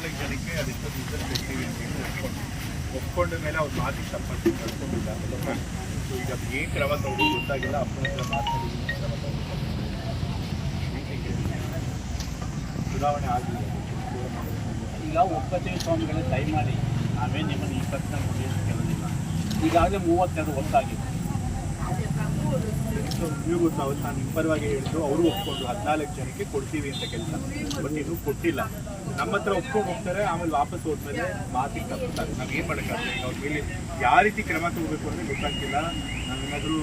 ಹದಿನಾಲ್ಕು ಜನಕ್ಕೆ ಅದೆಷ್ಟೋ ದಿವಸ ಕೊಡ್ತೀವಿ ಅಂತ ಒಪ್ಕೊಂಡು ಮೇಲೆ ಅವ್ರು ಮಾತಿಗೆ ಸಂಪರ್ಕ ಸೊ ಈಗ ಅದು ಏನು ಕ್ರಮ ತಗೊಂಡು ಗೊತ್ತಾಗಿಲ್ಲ. ಅಪ್ಪನ ಹತ್ರ ಮಾತಾಡಿ ಕ್ರಮ ಚುನಾವಣೆ ಆಗಲಿಲ್ಲ ಈಗ ಸ್ವಾಮಿಗಳೇ ದಯಮಾಡಿ, ನಾವೇ ನಿಮ್ಮನ್ನು ಪ್ರಶ್ನೆ ಮುಗಿಯೋದು ಕೇಳೋದಿಲ್ಲ. ಈಗಾಗಲೇ ಮೂವತ್ತೆರಡು ಒತ್ತಾಗಿದೆ ಸೊ ನೀವು ಗೊತ್ತು ಅವತ್ತು ನಾನು ಪರವಾಗಿ ಹೇಳಿದ್ದು ಅವರು ಒಪ್ಕೊಂಡು ಹದಿನಾಲ್ಕು ಜನಕ್ಕೆ ಕೊಡ್ತೀವಿ ಅಂತ ಕೆಲಸ ಬಟ್ ಇನ್ನೂ ಕೊಟ್ಟಿಲ್ಲ ನಮ್ಮ ಹತ್ರ ಒಪ್ಕೊಂಡು ಹೋಗ್ತಾರೆ ಆಮೇಲೆ ವಾಪಸ್ ಹೋದ್ಮೇಲೆ ಮಾತಿಗೆ ತಪ್ಪುತ್ತಾರೆ ನಾವು ಏನು ಮಾಡೋಕ್ಕಾಗಲ್ಲ ಈಗ ಅವ್ರ ಮೇಲೆ ಯಾವ ರೀತಿ ಕ್ರಮ ತಗೋಬೇಕು ಅಂದರೆ ಗೊತ್ತಾಗ್ತಿಲ್ಲ ನಾವೇನಾದರೂ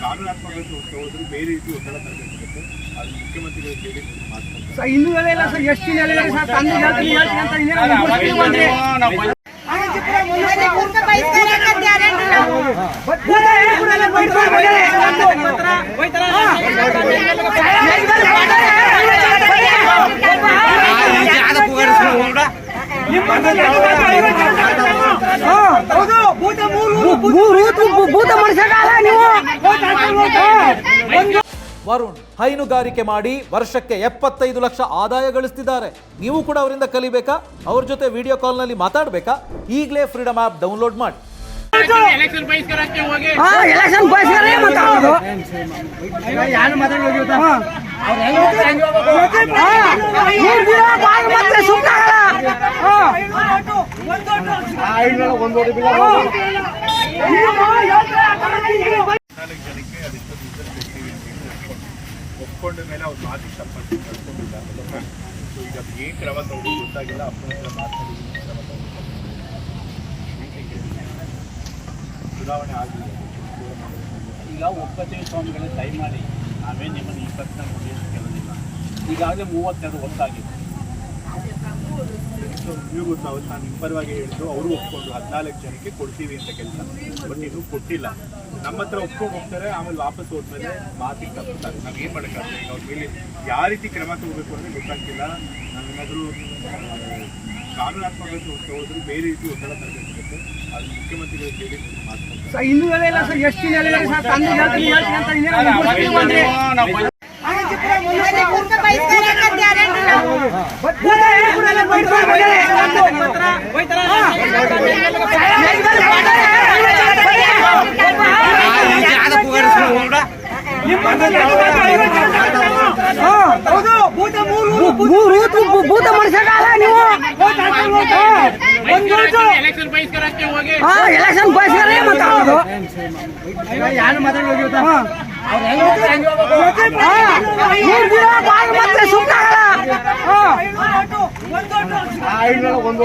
ಕಾನೂನಾತ್ಮಕ ಹೋದ್ರು ಬೇರೆ ರೀತಿ ಒತ್ತಡ ತರಬೇಕಾಗುತ್ತೆ ಅದು ಮುಖ್ಯಮಂತ್ರಿಗಳು ಹೇಳಿದ್ರೆ ಹೇಳಿ ಕೂಡಲೇ ವರುಣ್ ಹೈನುಗಾರಿಕೆ ಮಾಡಿ ವರ್ಷಕ್ಕೆ ಎಪ್ಪತ್ತೈದು ಲಕ್ಷ ಆದಾಯ ಗಳಿಸ್ತಿದ್ದಾರೆ. ನೀವು ಕೂಡ ಅವರಿಂದ ಕಲಿಬೇಕಾ? ಅವ್ರ ಜೊತೆ ವಿಡಿಯೋ ಕಾಲ್ನಲ್ಲಿ ಮಾತಾಡಬೇಕಾ? ಈಗಲೇ ಫ್ರೀಡಮ್ ಆಪ್ ಡೌನ್ಲೋಡ್ ಮಾಡಿ. ಎಲೆಕ್ಷನ್ ಬಹಿಷ್ಕಾರಕ್ಕೆ ಹೋಗಿ ಹಾ ಎಲೆಕ್ಷನ್ ಬಯಸ್ತಾರೆ ಮಾತಾಡೋದು ಯಾರು ಮಾತಾಡೋದು ಮೂರು ದಿನ ಬಾಳ್ ಮತ್ತೆ ಸುಮ್ಮನೆ ಹದಿನಾಲ್ಕು ಜನಕ್ಕೆ ಅದೆಷ್ಟೋ ದಿವಸ ಕೊಡ್ತೀವಿ ಅಂತ ಹೇಳಿ ಒಪ್ಕೊಂಡು ಒಪ್ಕೊಂಡ ಮೇಲೆ ಅವ್ರ ಮಾತಿಗೆ ತಪ್ಪಟ್ಟು ನಡ್ಕೊಂಡಿಲ್ಲ ಸೊ ಈಗ ಅದು ಏನು ಕ್ರಮ ತಗೊಂಡು ಗೊತ್ತಾಗಿಲ್ಲ ಅಪ್ಪನ ಹತ್ರ ಮಾತಾಡಿ ಏನ್ ಕ್ರಮ ತಗೊಂಡು ಚುನಾವಣೆ ಆಗಿದೆ. ಈಗ ಒಪ್ಪತ್ತೇವೆ ಸ್ವಾಮಿಗಳೇ ಮಾಡಿ ನಾವೇ ನಿಮ್ಮನ್ನು ಈ ಪ್ರಶ್ನೆ ಕೇಳಲಿಲ್ಲ ಈಗಾಗಲೇ ಮೂವತ್ತೆರಡು ಸೊ, ನೀವು ನಾನು ನಿಮ್ಮ ಹೇಳಿದ್ದು, ಅವರು ಒಪ್ಕೊಂಡು ಹದಿನಾಲ್ಕು ಜನಕ್ಕೆ ಕೊಡ್ತೀವಿ ಅಂತ ಕೆಲಸ. ಬಟ್ ಇದು ಕೊಟ್ಟಿಲ್ಲ. ನಮ್ಮ ಹತ್ರ ಒಪ್ಕೊಂಡು ಹೋಗ್ತಾರೆ, ಆಮೇಲೆ ವಾಪಸ್ ಹೋದ್ಮೇಲೆ ಮಾತಿಗೆ ತಪ್ಪುತ್ತಾರೆ ನಾವು ಏನು ಮಾಡೋಕ್ಕಾಗಲ್ಲ ಈಗ ಅವ್ರ ಮೇಲೆ ಯಾವ ರೀತಿ ಕ್ರಮ ತಗೋಬೇಕು ಅಂದರೆ ಗೊತ್ತಾಗ್ತಿಲ್ಲ. ನಾವೇನಾದರೂ ಕಾನೂನಾತ್ಮಕ ಹೋದರೂ ಬೇರೆ ರೀತಿ ಒತ್ತಡ ತರಬೇಕಾಗುತ್ತೆ. ಸರ್ ಹಿಂದೂಗಳೇ ಇಲ್ಲ ಸರ್ ಎಷ್ಟು ದಿನ ಸರ್ ತಂದೆ ಹೇಳ್ತೀನಿ ಹೇಳ್ತೀನಿ ಅಂತ ಇನ್ನೇನು ಭೂತ ಮೂರು ಭೂತ ಮನುಷ್ಯಗಾಲ ನೀವು ಎಲೆಕ್ಷನ್ ಬಹಿಷ್ಕಾರಕ್ಕೆ ಹೋಗಿ. ಹಾ ಎಲೆಕ್ಷನ್ ಬಯಸ್ತಾರೆ ಮಾತಾಡೋದು. ಯಾರು ಮಾತಾಡೋದು ಮೂರು ದಿನ ಬಾಳ್ ಮತ್ತೆ ಸುಮ್ಮನೆ ಒಂದು